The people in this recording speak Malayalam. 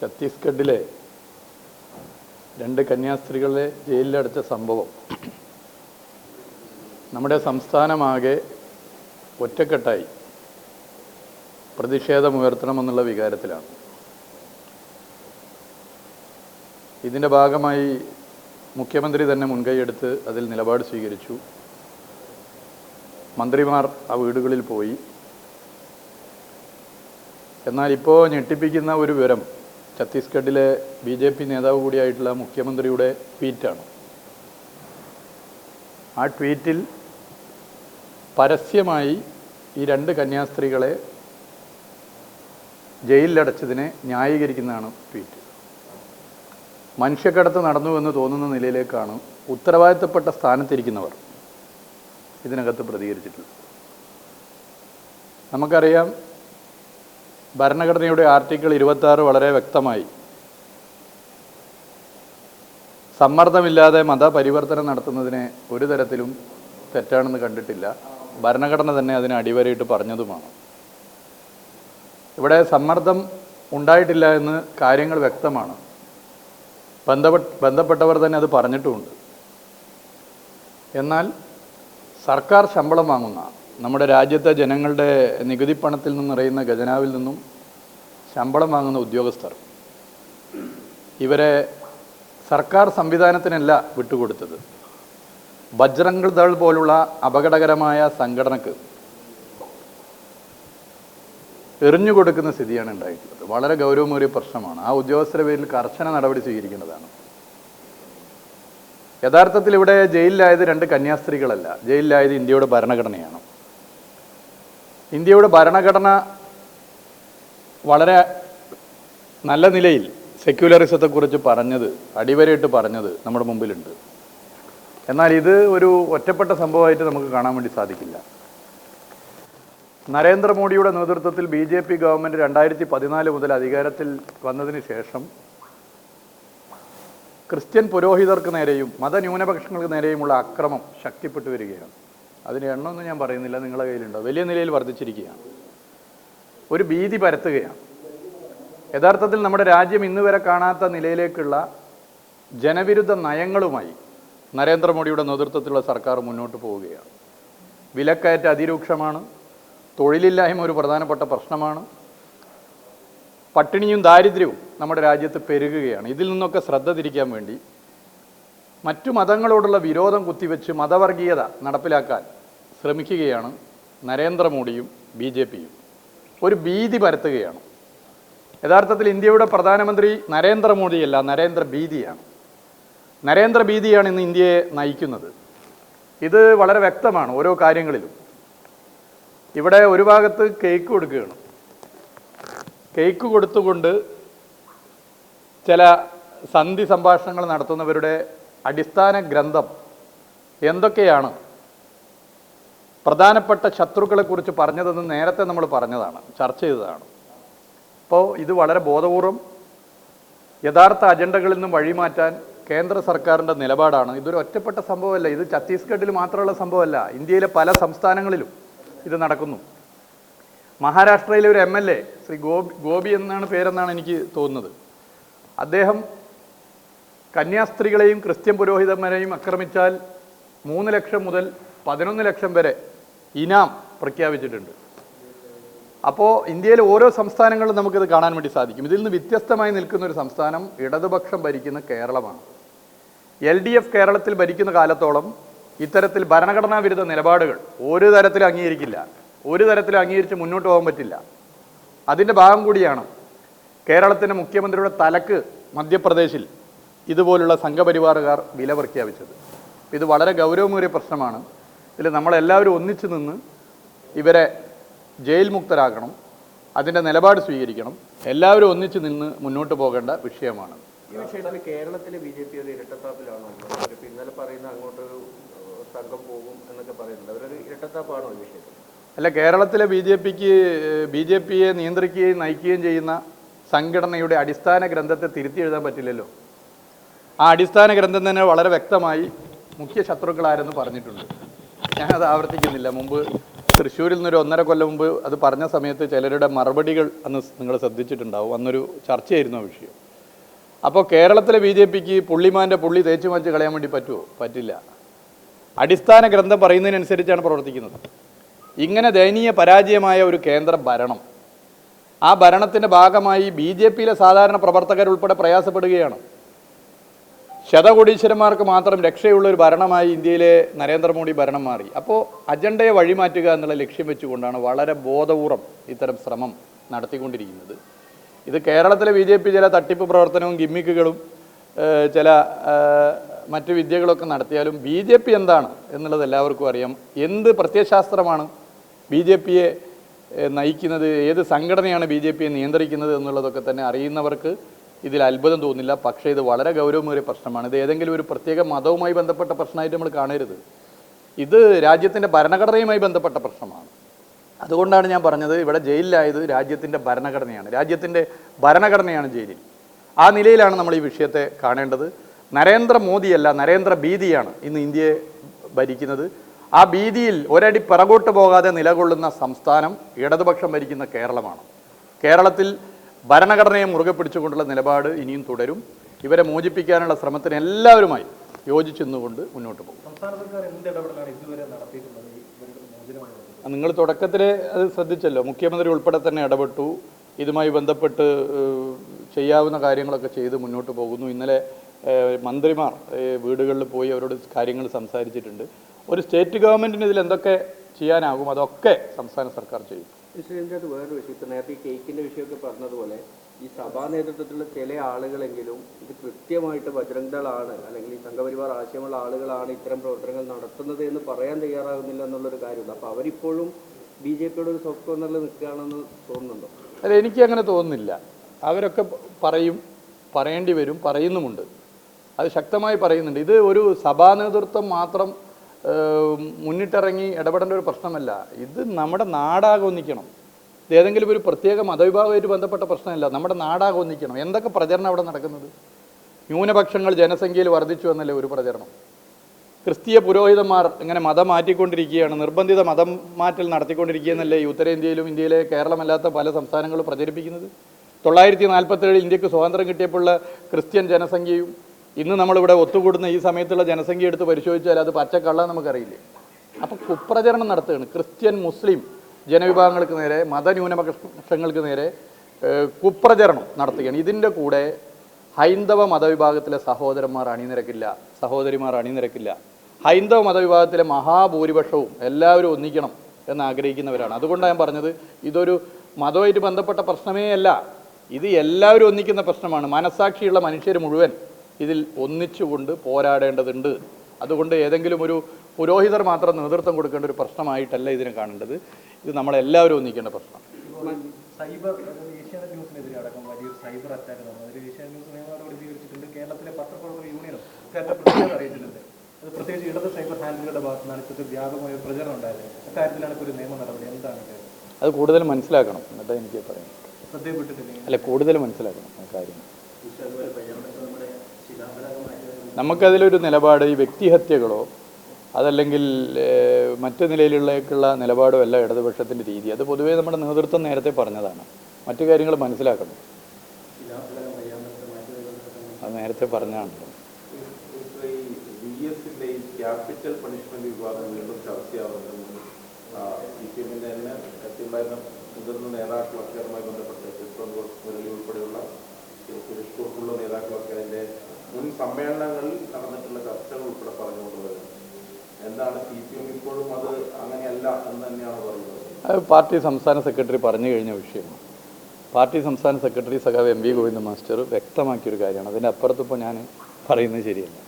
ഛത്തീസ്ഗഡിലെ രണ്ട് കന്യാസ്ത്രീകളെ ജയിലിലടച്ച സംഭവം. നമ്മുടെ സംസ്ഥാനമാകെ ഒറ്റക്കെട്ടായി. പ്രതിഷേധമുയർത്തണമെന്നുള്ള വികാരത്തിലാണ്. ഇതിന്റെ ഭാഗമായി മുഖ്യമന്ത്രി തന്നെ മുൻകൈയെടുത്ത് അതിൽ നിലപാട് സ്വീകരിച്ചു. മന്ത്രിമാർ ആ വീടുകളിൽ പോയി. എന്നാൽ ഇപ്പോൾ ഞെട്ടിപ്പിക്കുന്ന ഒരു വിവരം ഛത്തീസ്ഗഡിലെ ബി ജെ പി നേതാവ് കൂടിയായിട്ടുള്ള മുഖ്യമന്ത്രിയുടെ ട്വീറ്റാണ്. ആ ട്വീറ്റിൽ പരസ്യമായി ഈ രണ്ട് കന്യാസ്ത്രീകളെ ജയിലിലടച്ചതിനെ ന്യായീകരിക്കുന്നതാണ് ട്വീറ്റ്. മനുഷ്യക്കടത്ത് നടന്നുവെന്ന് തോന്നുന്ന നിലയിലേക്കാണ് ഉത്തരവാദിത്തപ്പെട്ട സ്ഥാനത്തിരിക്കുന്നവർ ഇതിനകത്ത് പ്രതികരിച്ചിട്ടുള്ളത്. നമുക്കറിയാം ഭരണഘടനയുടെ ആർട്ടിക്കിൾ ഇരുപത്തി വളരെ വ്യക്തമായി. സമ്മർദ്ദമില്ലാതെ മതപരിവർത്തനം നടത്തുന്നതിനെ ഒരു തരത്തിലും തെറ്റാണെന്ന് കണ്ടിട്ടില്ല. ഭരണഘടന തന്നെ അതിനെ അടിവരയിട്ട് പറഞ്ഞതുമാണ്. ഇവിടെ സമ്മർദ്ദം ഉണ്ടായിട്ടില്ല എന്ന് കാര്യങ്ങൾ വ്യക്തമാണ്. ബന്ധപ്പെട്ട ബന്ധപ്പെട്ടവർ തന്നെ അത് പറഞ്ഞിട്ടുമുണ്ട്. എന്നാൽ സർക്കാർ ശമ്പളം വാങ്ങുന്ന നമ്മുടെ രാജ്യത്തെ ജനങ്ങളുടെ നികുതി പണത്തിൽ നിന്ന് നിറയുന്ന ഖജനാവിൽ നിന്നും ശമ്പളം വാങ്ങുന്ന ഉദ്യോഗസ്ഥർ. ഇവരെ സർക്കാർ സംവിധാനത്തിനല്ല വിട്ടുകൊടുത്തത്. ബജ്രംഗ് ദൾ പോലുള്ള അപകടകരമായ സംഘടനക്ക് എറിഞ്ഞു കൊടുക്കുന്ന സ്ഥിതിയാണ് ഉണ്ടായിട്ടുള്ളത്. വളരെ ഗൗരവമേറിയ പ്രശ്നമാണ്. ആ ഉദ്യോഗസ്ഥരുടെ പേരിൽ കർശന നടപടി സ്വീകരിക്കേണ്ടതാണ്. യഥാർത്ഥത്തിൽ ഇവിടെ ജയിലിലായത് രണ്ട് കന്യാസ്ത്രീകളല്ല. ജയിലിലായത് ഇന്ത്യയുടെ ഭരണഘടനയാണ്. ഇന്ത്യയുടെ ഭരണഘടന വളരെ നല്ല നിലയിൽ സെക്യുലറിസത്തെക്കുറിച്ച് പറഞ്ഞത് അടിവരയിട്ട് പറഞ്ഞത് നമ്മുടെ മുമ്പിലുണ്ട്. എന്നാൽ ഇത് ഒരു ഒറ്റപ്പെട്ട സംഭവമായിട്ട് നമുക്ക് കാണാൻ വേണ്ടി സാധിക്കില്ല. നരേന്ദ്രമോദിയുടെ നേതൃത്വത്തിൽ ബി ജെ പി ഗവൺമെന്റ് രണ്ടായിരത്തി പതിനാല് മുതൽ അധികാരത്തിൽ വന്നതിന് ശേഷം ക്രിസ്ത്യൻ പുരോഹിതർക്ക് നേരെയും മതന്യൂനപക്ഷങ്ങൾക്ക് നേരെയുമുള്ള അക്രമം ശക്തിപ്പെട്ടു വരികയാണ്. അതിന് എണ്ണമൊന്നും ഞാൻ പറയുന്നില്ല. നിങ്ങളുടെ കയ്യിലുണ്ടോ വലിയ നിലയിൽ വർദ്ധിച്ചിരിക്കുകയാണ്. ഒരു ഭീതി പരത്തുകയാണ്. യഥാർത്ഥത്തിൽ നമ്മുടെ രാജ്യം ഇന്ന് വരെ കാണാത്ത നിലയിലേക്കുള്ള ജനവിരുദ്ധ നയങ്ങളുമായി നരേന്ദ്രമോദിയുടെ നേതൃത്വത്തിലുള്ള സർക്കാർ മുന്നോട്ട് പോവുകയാണ്. വിലക്കയറ്റ അതിരൂക്ഷമാണ്. തൊഴിലില്ലായ്മ ഒരു പ്രധാനപ്പെട്ട പ്രശ്നമാണ്. പട്ടിണിയും ദാരിദ്ര്യവും നമ്മുടെ രാജ്യത്ത് പെരുകുകയാണ്. ഇതിൽ നിന്നൊക്കെ ശ്രദ്ധ തിരിക്കാൻ വേണ്ടി മറ്റു മതങ്ങളോടുള്ള വിരോധം കുത്തിവെച്ച് മതവർഗീയത നടപ്പിലാക്കാൻ ശ്രമിക്കുകയാണ് നരേന്ദ്രമോദിയും ബി ജെ പിയും. ഒരു ഭീതി പരത്തുകയാണ്. യഥാർത്ഥത്തിൽ ഇന്ത്യയുടെ പ്രധാനമന്ത്രി നരേന്ദ്രമോദിയല്ല നരേന്ദ്ര ഭീതിയാണ്. നരേന്ദ്ര ഭീതിയാണ് ഇന്ന് ഇന്ത്യയെ നയിക്കുന്നത്. ഇത് വളരെ വ്യക്തമാണ് ഓരോ കാര്യങ്ങളിലും. ഇവിടെ ഒരു ഭാഗത്ത് കേക്ക് കൊടുക്കുകയാണ്. കേക്ക് കൊടുത്തുകൊണ്ട് ചില സന്ധി സംഭാഷണങ്ങൾ നടത്തുന്നവരുടെ അടിസ്ഥാന ഗ്രന്ഥം എന്തൊക്കെയാണ്? പ്രധാനപ്പെട്ട ശത്രുക്കളെക്കുറിച്ച് പറഞ്ഞതെന്ന് നേരത്തെ നമ്മൾ പറഞ്ഞതാണ് ചർച്ച ചെയ്തതാണ്. അപ്പോൾ ഇത് വളരെ ബോധപൂർവം യഥാർത്ഥ അജണ്ടകളിൽ നിന്നും വഴിമാറ്റാൻ കേന്ദ്ര സർക്കാരിന്റെ നിലപാടാണ്. ഇതൊരു ഒറ്റപ്പെട്ട സംഭവമല്ല ഇത് ഛത്തീസ്ഗഡിൽ മാത്രമുള്ള സംഭവമല്ല ഇന്ത്യയിലെ പല സംസ്ഥാനങ്ങളിലും ഇത് നടക്കുന്നു. മഹാരാഷ്ട്രയിലെ ഒരു M L A Shri Gopi Gopi എന്നാണ് പേരെന്നാണ് എനിക്ക് തോന്നുന്നത്. അദ്ദേഹം കന്യാസ്ത്രീകളെയും ക്രിസ്ത്യൻ പുരോഹിതന്മാരെയും ആക്രമിച്ചാൽ മൂന്ന് ലക്ഷം മുതൽ പതിനൊന്ന് ലക്ഷം വരെ ഇനാം പ്രഖ്യാപിച്ചിട്ടുണ്ട്. അപ്പോൾ ഇന്ത്യയിലെ ഓരോ സംസ്ഥാനങ്ങളും നമുക്കിത് കാണാൻ വേണ്ടി സാധിക്കും. ഇതിൽ നിന്ന് വ്യത്യസ്തമായി നിൽക്കുന്ന ഒരു സംസ്ഥാനം ഇടതുപക്ഷം ഭരിക്കുന്ന കേരളമാണ്. എൽ ഡി എഫ് കേരളത്തിൽ ഭരിക്കുന്ന കാലത്തോളം ഇത്തരത്തിൽ ഭരണഘടനാ വിരുദ്ധ നിലപാടുകൾ ഒരു തരത്തിലും അംഗീകരിക്കില്ല. ഒരു തരത്തിലും അംഗീകരിച്ച് മുന്നോട്ട് പോകാൻ പറ്റില്ല. അതിന്റെ ഭാഗം കൂടിയാണ് കേരളത്തിന്റെ മുഖ്യമന്ത്രിയുടെ തലക്ക് മധ്യപ്രദേശിൽ ഇതുപോലുള്ള സംഘപരിവാറുകാർ വില പ്രഖ്യാപിച്ചത്. ഇത് വളരെ ഗൗരവമേറിയ പ്രശ്നമാണ്. ഇതിൽ നമ്മളെല്ലാവരും ഒന്നിച്ചു നിന്ന് ഇവരെ ജയിൽ മുക്തരാക്കണം അതിന്റെ നിലപാട് സ്വീകരിക്കണം. എല്ലാവരും ഒന്നിച്ചു നിന്ന് മുന്നോട്ട് പോകേണ്ട വിഷയമാണ്. ഈ വിഷയത്തിൽ കേരളത്തിലെ ബി ജെ പി ഒരു ഇരട്ടത്താപ്പിലാണോ? ഉള്ളത്? അവരിപ്പോ ഇന്നലെ പറയുന്ന അങ്ങോട്ടൊരു ഏഹ്, സംഘം പോകും എന്നൊക്കെ പറയുന്നുണ്ട്. അവരൊരു ഇരട്ടത്താപ്പാണോ ഈ വിഷയത്തിൽ? അല്ല കേരളത്തിലെ ബി ജെ പിക്ക് ബി ജെ പിയെ നിയന്ത്രിക്കുകയും നയിക്കുകയും ചെയ്യുന്ന സംഘടനയുടെ അടിസ്ഥാന ഗ്രന്ഥത്തെ തിരുത്തി എഴുതാൻ പറ്റില്ലല്ലോ. ആ അടിസ്ഥാന ഗ്രന്ഥം തന്നെ വളരെ വ്യക്തമായി മുഖ്യ ശത്രുക്കളാരെന്ന് പറഞ്ഞിട്ടുണ്ട്. ഞാനത് ആവർത്തിക്കുന്നില്ല. മുമ്പ് തൃശ്ശൂരിൽ നിന്നൊരു ഒന്നര കൊല്ലം മുമ്പ് അത് പറഞ്ഞ സമയത്ത് ചിലരുടെ മറുപടികൾ അന്ന് നിങ്ങൾ ശ്രദ്ധിച്ചിട്ടുണ്ടാവും. അന്നൊരു ചർച്ചയായിരുന്നു ആ വിഷയം. അപ്പോൾ കേരളത്തിലെ ബി ജെ പിക്ക് പുള്ളിമാന്റെ പുള്ളി തേച്ചു മാച്ച് കളയാൻ വേണ്ടി പറ്റുമോ പറ്റില്ല. അടിസ്ഥാന ഗ്രന്ഥം പറയുന്നതിനനുസരിച്ചാണ് പ്രവർത്തിക്കുന്നത്. ഇങ്ങനെ ദയനീയ പരാജയമായ ഒരു കേന്ദ്ര ഭരണം. ആ ഭരണത്തിന്റെ ഭാഗമായി ബി ജെ പിയിലെ സാധാരണ പ്രവർത്തകരുൾപ്പെടെ പ്രയാസപ്പെടുകയാണ്. ശതകോടീശ്വരന്മാർക്ക് മാത്രം രക്ഷയുള്ള ഒരു ഭരണമായി ഇന്ത്യയിലെ നരേന്ദ്രമോദി ഭരണം മാറി. അപ്പോൾ അജണ്ടയെ വഴിമാറ്റുക എന്നുള്ള ലക്ഷ്യം വെച്ചുകൊണ്ടാണ് വളരെ ബോധപൂർവം ഇത്തരം ശ്രമം നടത്തിക്കൊണ്ടിരിക്കുന്നത്. ഇത് കേരളത്തിലെ ബി ജെ പി ചില തട്ടിപ്പ് പ്രവർത്തനവും ഗിമ്മിക്കുകളും ചില മറ്റു വിദ്യകളൊക്കെ നടത്തിയാലും ബി ജെ പി എന്താണ് എന്നുള്ളത് എല്ലാവർക്കും അറിയാം. എന്ത് പ്രത്യയശാസ്ത്രമാണ് ബി ജെ പിയെ നയിക്കുന്നത്? ഏത് സംഘടനയാണ് ബി ജെ പിയെ നിയന്ത്രിക്കുന്നത് എന്നുള്ളതൊക്കെ തന്നെ അറിയുന്നവർക്ക് ഇതിൽ അത്ഭുതം തോന്നില്ല പക്ഷേ ഇത് വളരെ ഗൗരവമേറിയ പ്രശ്നമാണ്. ഇത് ഏതെങ്കിലും ഒരു പ്രത്യേക മതവുമായി ബന്ധപ്പെട്ട പ്രശ്നമായിട്ട് നമ്മൾ കാണരുത്. ഇത് രാജ്യത്തിന്റെ ഭരണഘടനയുമായി ബന്ധപ്പെട്ട പ്രശ്നമാണ്. അതുകൊണ്ടാണ് ഞാൻ പറഞ്ഞത് ഇവിടെ ജയിലിലായത് രാജ്യത്തിന്റെ ഭരണഘടനയാണ്. രാജ്യത്തിന്റെ ഭരണഘടനയാണ് ജയിലിൽ. ആ നിലയിലാണ് നമ്മൾ ഈ വിഷയത്തെ കാണേണ്ടത്. നരേന്ദ്രമോദിയല്ല നരേന്ദ്ര ഭീതിയാണ് ഇന്ന് ഇന്ത്യയെ ഭരിക്കുന്നത്. ആ ഭീതിയിൽ ഒരടി പിറകോട്ട് പോകാതെ നിലകൊള്ളുന്ന സംസ്ഥാനം ഇടതുപക്ഷം ഭരിക്കുന്ന കേരളമാണ്. കേരളത്തിൽ ഭരണഘടനയെ മുറുകെ പിടിച്ചുകൊണ്ടുള്ള നിലപാട് ഇനിയും തുടരും. ഇവരെ മോചിപ്പിക്കാനുള്ള ശ്രമത്തിന് എല്ലാവരുമായി യോജിച്ചെന്നുകൊണ്ട് മുന്നോട്ട് പോകും. നിങ്ങൾ തുടക്കത്തിൽ അത് ശ്രദ്ധിച്ചല്ലോ. മുഖ്യമന്ത്രി ഉൾപ്പെടെ തന്നെ ഇടപെട്ടു. ഇതുമായി ബന്ധപ്പെട്ട് ചെയ്യാവുന്ന കാര്യങ്ങളൊക്കെ ചെയ്ത് മുന്നോട്ട് പോകുന്നു. ഇന്നലെ മന്ത്രിമാർ വീടുകളിൽ പോയി അവരോട് കാര്യങ്ങൾ സംസാരിച്ചിട്ടുണ്ട്. ഒരു സ്റ്റേറ്റ് ഗവൺമെന്റിന് ഇതിൽ എന്തൊക്കെ ചെയ്യാനാകും? അതൊക്കെ സംസ്ഥാന സർക്കാർ ചെയ്യും. അത് വേറൊരു വിഷയം. ഇപ്പം നേരത്തെ ഈ കേക്കിന്റെ വിഷയമൊക്കെ പറഞ്ഞതുപോലെ ഈ സഭാ നേതൃത്വത്തിലുള്ള ചില ആളുകളെങ്കിലും ഇത് കൃത്യമായിട്ട് ബജറംഗ് അല്ലെങ്കിൽ ഈ സംഘപരിവാർ ആശയമുള്ള ആളുകളാണ് ഇത്തരം പ്രവർത്തനങ്ങൾ നടത്തുന്നത് എന്ന് പറയാൻ തയ്യാറാകുന്നില്ല എന്നുള്ളൊരു കാര്യമുണ്ട്. അപ്പോൾ അവരിപ്പോഴും ബി ജെ പിയുടെ ഒരു സ്വപ്നം എന്നുള്ളത് നിൽക്കുകയാണെന്ന് തോന്നുന്നുണ്ടോ? അല്ല എനിക്ക് അങ്ങനെ തോന്നുന്നില്ല. അവരൊക്കെ പറയും പറയേണ്ടി വരും പറയുന്നുമുണ്ട്. അത് ശക്തമായി പറയുന്നുണ്ട്. ഇത് ഒരു സഭാ നേതൃത്വം മാത്രം മുന്നിട്ടിറങ്ങി ഇടപെടേണ്ട ഒരു പ്രശ്നമല്ല. ഇത് നമ്മുടെ നാടാകെ ഒന്നിക്കണം. ഇത് ഏതെങ്കിലും ഒരു പ്രത്യേക മതവിഭാഗമായിട്ട് ബന്ധപ്പെട്ട പ്രശ്നമല്ല. നമ്മുടെ നാടാകെ ഒന്നിക്കണം. എന്തൊക്കെ പ്രചരണം അവിടെ നടക്കുന്നത്? ന്യൂനപക്ഷങ്ങൾ ജനസംഖ്യയിൽ വർദ്ധിച്ചു എന്നല്ലേ ഒരു പ്രചരണം. ക്രിസ്തീയ പുരോഹിതന്മാർ ഇങ്ങനെ മതം മാറ്റിക്കൊണ്ടിരിക്കുകയാണ്. നിർബന്ധിത മതം മാറ്റൽ നടത്തിക്കൊണ്ടിരിക്കുകയെന്നല്ലേ ഈ ഉത്തരേന്ത്യയിലും ഇന്ത്യയിലെ കേരളമല്ലാത്ത പല സംസ്ഥാനങ്ങളും പ്രചരിപ്പിക്കുന്നത്? തൊള്ളായിരത്തി നാൽപ്പത്തേഴിൽ ഇന്ത്യയ്ക്ക് സ്വാതന്ത്ര്യം കിട്ടിയപ്പോഴുള്ള ക്രിസ്ത്യൻ ജനസംഖ്യയും ഇന്ന് നമ്മളിവിടെ ഒത്തുകൂടുന്ന ഈ സമയത്തുള്ള ജനസംഖ്യ എടുത്ത് പരിശോധിച്ചാൽ അത് പച്ചക്കള്ള നമുക്കറിയില്ലേ. അപ്പോൾ കുപ്രചരണം നടത്തുകയാണ്. ക്രിസ്ത്യൻ മുസ്ലിം ജനവിഭാഗങ്ങൾക്ക് നേരെ മതന്യൂനപക്ഷങ്ങൾക്ക് നേരെ കുപ്രചരണം നടത്തുകയാണ്. ഇതിന്റെ കൂടെ ഹൈന്ദവ മതവിഭാഗത്തിലെ സഹോദരന്മാർ അണിനിരക്കില്ല. സഹോദരിമാർ അണിനിരക്കില്ല. ഹൈന്ദവ മതവിഭാഗത്തിലെ മഹാഭൂരിപക്ഷവും എല്ലാവരും ഒന്നിക്കണം എന്ന് ആഗ്രഹിക്കുന്നവരാണ്. അതുകൊണ്ടാണ് ഞാൻ പറഞ്ഞത് ഇതൊരു മതവുമായിട്ട് ബന്ധപ്പെട്ട പ്രശ്നമേ അല്ല. ഇത് എല്ലാവരും ഒന്നിക്കുന്ന പ്രശ്നമാണ്. മനസാക്ഷിയുള്ള മനുഷ്യർ മുഴുവൻ ഇതിൽ ഒന്നിച്ചുകൊണ്ട് പോരാടേണ്ടതുണ്ട്. അതുകൊണ്ട് ഏതെങ്കിലും ഒരു പുരോഹിതർ മാത്രം നേതൃത്വം കൊടുക്കേണ്ട ഒരു പ്രശ്നമായിട്ടല്ല ഇതിനെ കാണേണ്ടത്. ഇത് നമ്മളെല്ലാവരും ഒന്നിക്കേണ്ട പ്രശ്നം. സൈബർ അതായത് ഏഷ്യാനെറ്റ് ന്യൂസിനെതിരെ അടക്കം വലിയൊരു സൈബർ അറ്റാക്ക് നടന്നു. അതിൽ ഏഷ്യാനെറ്റ് ന്യൂസ് നിയമ സ്വീകരിച്ചിട്ടുണ്ട് കേരളത്തിലെ പത്രപ്രവർത്തക യൂണിയനും ഇക്കാര്യത്തിൽ പ്രതിഷേധം അറിയിച്ചിട്ടുണ്ട്. അത് പ്രത്യേകിച്ച് ഇടത് സൈബർ ഹാൻഡിലുകളുടെ ഭാഗത്ത് നിന്നാണ് ഇപ്പോഴത്തെ വ്യാപകമായ പ്രചരണം ഉണ്ടായത്. അക്കാര്യത്തിലാണ് ഇപ്പോൾ ഒരു നിയമ നടപടി. എന്താണ് അത് കൂടുതൽ മനസ്സിലാക്കണം എന്നിട്ട് എനിക്ക് പറയാം ശ്രദ്ധയപ്പെട്ടിട്ടില്ലെങ്കിൽ അല്ല കൂടുതൽ മനസ്സിലാക്കണം ആ കാര്യം. നമുക്കതിലൊരു നിലപാട് ഈ വ്യക്തിഹത്യകളോ അതല്ലെങ്കിൽ മറ്റു നിലയിലുള്ളേക്കുള്ള നിലപാടോ അല്ല ഇടതുപക്ഷത്തിന്റെ രീതി. അത് പൊതുവേ നമ്മുടെ നേതൃത്വം നേരത്തെ പറഞ്ഞതാണ്. മറ്റു കാര്യങ്ങൾ മനസ്സിലാക്കണം. അത് നേരത്തെ എസിന്റെ ക്യാപിറ്റൽ പണിഷ്മെന്റ് വിഭാഗം വീണ്ടും ചർച്ചയാവുന്നത് സി പി എമ്മിന്റെ തന്നെ എത്തിയുണ്ടായിരുന്ന മുതിർന്ന നേതാക്കളൊക്കെ അതുമായി ശ്രീ സുരേഷ് കുറുപ്പുള്ള നേതാക്കളൊക്കെ അതിന്റെ മുൻ സമ്മേളനങ്ങളിൽ നടന്നിട്ടുള്ള ചർച്ചകൾ ഉൾപ്പെടെ പറഞ്ഞുകൊണ്ടുള്ളത്. എന്താണ് സി പി എം ഇപ്പോഴും അത് അങ്ങനെയല്ല എന്ന് തന്നെയാണ് പറയുന്നത്? അത് പാർട്ടി സംസ്ഥാന സെക്രട്ടറി പറഞ്ഞു കഴിഞ്ഞ വിഷയമാണ്. പാർട്ടി സംസ്ഥാന സെക്രട്ടറി സഖാവ് എം വി ഗോവിന്ദ മാസ്റ്റർ വ്യക്തമാക്കിയൊരു കാര്യമാണ്. അതിന്റെ അപ്പുറത്തിപ്പോൾ ഞാൻ പറയുന്നത് ശരിയല്ല.